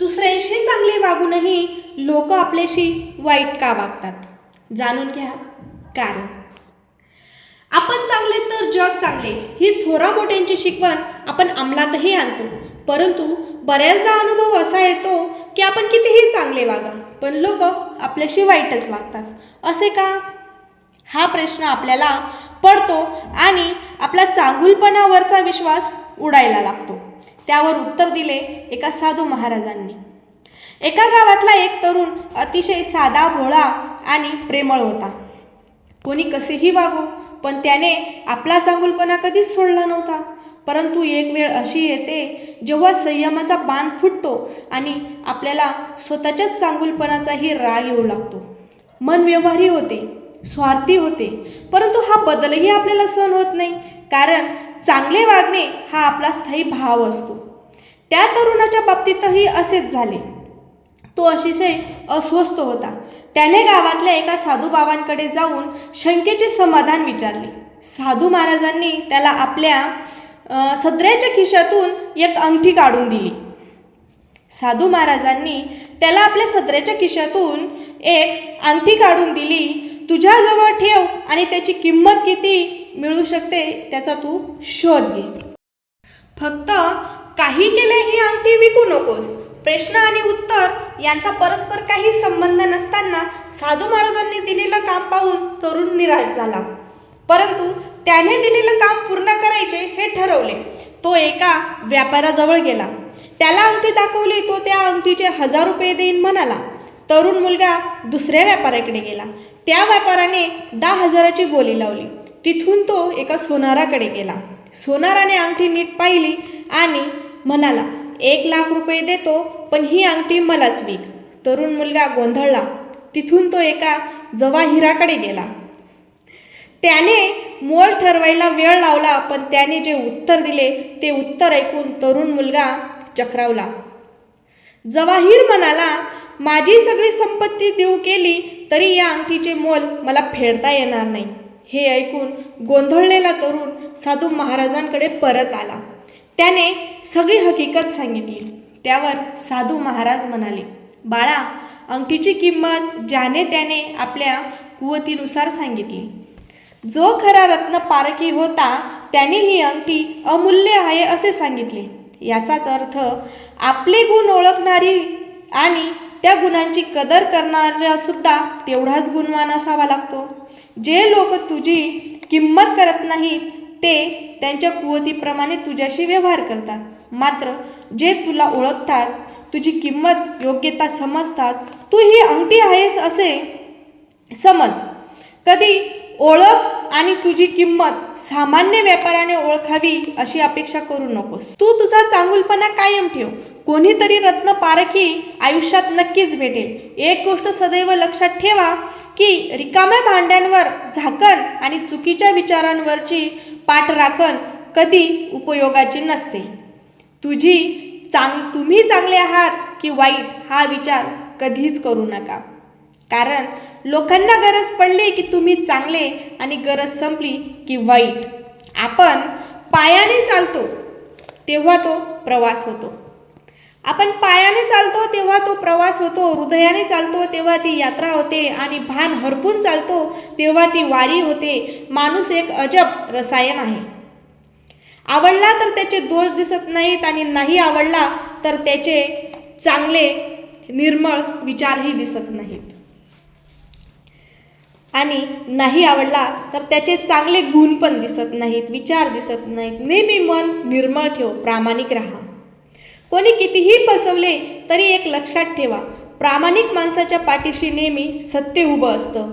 दुसऱ्यांशी चांगले वागूनही लोक आपल्याशी वाईट का वागतात? जाणून घ्या कारण. आपण चांगले तर जग चांगले ही थोरा मोठ्यांची शिकवण आपण अंमलातही आणतो. परंतु बऱ्याचदा अनुभव असा येतो की आपण कितीही चांगले वागा पण लोक आपल्याशी वाईटच वागतात. असे का? हा प्रश्न आपल्याला पडतो आणि आपला चांगुलपणावरचा विश्वास उडायला लागतो. त्यावर उत्तर दिले एका साधू महाराजांनी. एका गावातला एक तरुण अतिशय साधा भोळा आणि प्रेमळ होता. कोणी कसेही वागो पण त्याने आपला चांगुलपणा कधीच सोडला नव्हता. परंतु एक वेळ अशी येते जेव्हा संयमाचा बाण फुटतो आणि आपल्याला स्वतःच्याच चांगुलपणाचाही राग येऊ लागतो. मन व्यवहारी होते स्वार्थी होते परंतु हा बदलही आपल्याला सहन होत नाही. कारण चांगले वागणे हा आपला स्थायी भाव असतो. त्या तरुणाच्या बाबतीतही असेच झाले. तो अतिशय अस्वस्थ होता. त्याने गावातल्या एका साधू बाबांकडे जाऊन शंकेचे समाधान विचारले. साधू महाराजांनी त्याला आपल्या सदऱ्याच्या खिशातून एक अंगठी काढून दिली. साधू महाराजांनी त्याला आपल्या सदऱ्याच्या खिशातून एक अंगठी काढून दिली. तुझ्याजवळ ठेव आणि त्याची किंमत किती मिळू शकते त्याचा तू शोध घे. फक्त काही केले ही अंगठी विकू नकोस. प्रश्न आणि उत्तर यांचा परस्पर काही संबंध नसताना साधू महाराजांनी दिलेलं काम पाहून तरुण निराश झाला. परंतु त्याने दिलेलं काम पूर्ण करायचे हे ठरवले. तो एका व्यापाराजवळ गेला. त्याला अंगठी दाखवली तो त्या अंगठीचे हजार रुपये देईन म्हणाला. तरुण मुलगा दुसऱ्या व्यापाऱ्याकडे गेला. त्या व्यापाराने दहा हजाराची बोली लावली. तिथून तो एका सोनाराकडे गेला. सोनाराने अंगठी नीट पाहिली आणि म्हणाला एक लाख रुपये देतो पण ही अंगठी मलाच विक. तरुण मुलगा गोंधळला. तिथून तो एका जवाहिराकडे गेला. त्याने मोल ठरवायला वेळ लावला पण त्याने जे उत्तर दिले ते उत्तर ऐकून तरुण मुलगा चक्रावला. जवाहीर म्हणाला माझी सगळी संपत्ती देऊ केली तरी या अंगठीचे मोल मला फेडता येणार नाही. हे ऐकून गोंधळलेला तरुण साधू महाराजांकडे परत आला. त्याने सगळी हकीकत सांगितली. त्यावर साधू महाराज म्हणाले बाळा अंगठीची किंमत ज्याने त्याने आपल्या कुवतीनुसार सांगितली. जो खरा रत्न पारखी होता त्याने ही अंगठी अमूल्य आहे असे सांगितले. याचाच अर्थ आपले गुण ओळखणारी आणि त्या गुणांची कदर करणाऱ्यासुद्धा तेवढाच गुणवान असावा लागतो. जे लोक तुझी किंमत करत नाहीत ते त्यांच्या कुवतीप्रमाणे तुझ्याशी व्यवहार करतात. मात्र जे तुला ओळखतात तुझी किंमत योग्यता समजतात तू ही अंगठी आहेस असे समज. कधी ओळख आणि तुझी किंमत सामान्य व्यापाराने ओळखावी अशी अपेक्षा करू नकोस. तू तुझा चांगुलपणा कायम ठेव. कोणीतरी रत्न पारखी आयुष्यात नक्कीच भेटेल. एक गोष्ट सदैव लक्षात ठेवा की रिकाम्या भांड्यांवर झाकण आणि चुकीच्या विचारांवरची पाठराखण कधी उपयोगाची नसते. तुझी चांग तुम्ही चांगले आहात की वाईट हा विचार कधीच करू नका. कारण लोकांना गरज पडली की तुम्ही चांगले आणि गरज संपली की वाईट. आपण पायाने चालतो तेव्हा तो प्रवास होतो. आपण पायाने चालतो तेव्हा तो प्रवास होतो हृदयाने चालतो तेव्हा ती यात्रा होते आणि भान हरपून चालतो तेव्हा ती वारी होते. माणूस एक अजब रसायन आहे. आवडला तर त्याचे दोष दिसत नाहीत आणि नाही आवडला तर त्याचे चांगले निर्मळ विचारही दिसत नाहीत. आणि नाही आवडला तर त्याचे चांगले गुण पण दिसत नाहीत विचार दिसत नाहीत. नेहमी मन निर्मळ ठेव प्रामाणिक राहा. कोणी कितीही फसवले तरी एक लक्षात ठेवा प्रामाणिक माणसाच्या पाठीशी नेहमी सत्य उभं असतं.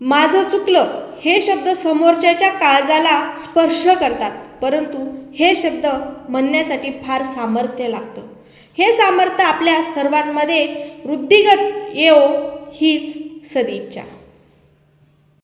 माझं चुकलं हे शब्द समोरच्याच्या काळजाला स्पर्श करतात परंतु हे शब्द म्हणण्यासाठी फार सामर्थ्य लागतं. हे सामर्थ्य आपल्या सर्वांमध्ये वृद्धिगत येवो हीच सदिच्छा.